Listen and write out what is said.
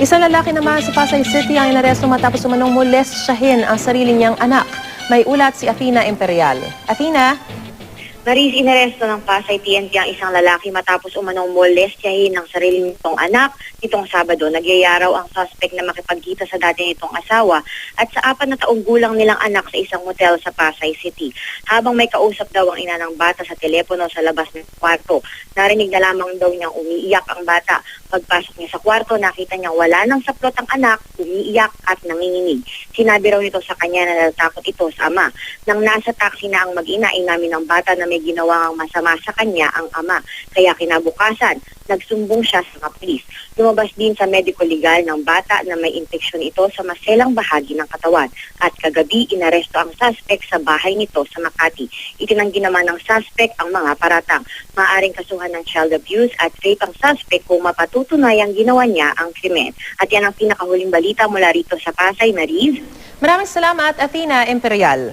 Isang lalaki naman sa Pasay City ang inaresto matapos umanong molestyahin ang sarili niyang anak. May ulat si Athena Imperial. Athena, Maris, inaresto ng Pasay PNP ang isang lalaki matapos umanong molestyahin ng sarili nitong anak nitong Sabado. Nagyayaraw ang suspect na makipagkita sa dati nitong asawa at sa apat na taong gulang nilang anak sa isang motel sa Pasay City. Habang may kausap daw ang ina ng bata sa telepono sa labas ng kwarto, narinig na lamang daw niyang umiiyak ang bata. Pagpasok niya sa kwarto, nakita niyang wala nang saplot ang anak, umiiyak at nanginginig. Sinabi raw nito sa kanya na natatakot ito sa ama. Nang nasa taxi na ang mag-ina, inamin ng bata na may ginawang masama sa kanya ang ama. Kaya kinabukasan, nagsumbong siya sa mga. Lumabas din sa medical legal ng bata na may infeksyon ito sa maselang bahagi ng katawan. At kagabi, inaresto ang suspect sa bahay nito sa Makati. Itinanggi naman ng suspect ang mga paratang. Maaring kasuhan ng child abuse at rape ang suspect kung mapatutunayang ginawa niya ang krimen. At yan ang pinakahuling balita mula rito sa Pasay, Mariz. maraming salamat Athena Imperial.